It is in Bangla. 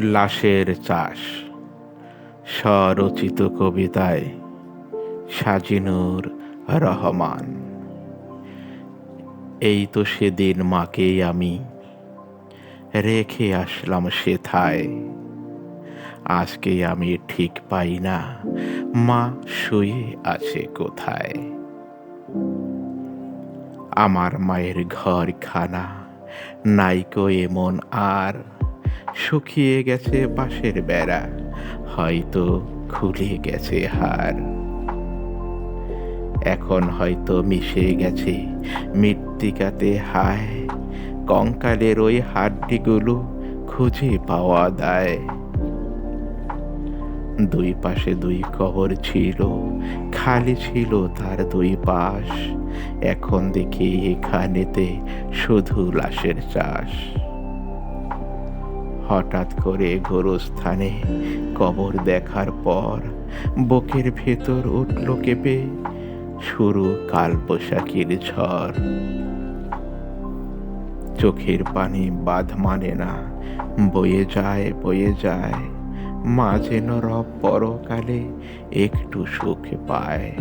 লাশের চাষ, স্বরচিত কবিতায় সাজিনুর রহমান। এই তো সেদিন মাকে আমি রেখে আসলাম সেথায়। আজকে আমি ঠিক পাই না, মা শুয়ে আছে কোথায়? আমার মায়ের ঘর খানা নাইকো এমন আর শুকিয়ে গেছে বাঁশের বেড়া, হয়তো খুলে গেছে হার। এখন হয়তো মিশে গেছে মৃত্তিকাতে হায়, কঙ্কালের ওই হাড্ডিগুলো খুঁজে পাওয়া দায়। দুই পাশে দুই কবর ছিল, খালি ছিল তার দুই পাশ, এখন দেখি এখানেতে শুধু লাশের চাষ। হঠাৎ করে গোরস্থানে কবর দেখার পর বুকের ভেতর উঠল কেঁপে শুরু কাল বৈশাখীর ঝড়। চোখের পানি বাঁধ মানে না, বয়ে যায় বয়ে যায় মা যেন রব পরকালে একটু সুখ পায়।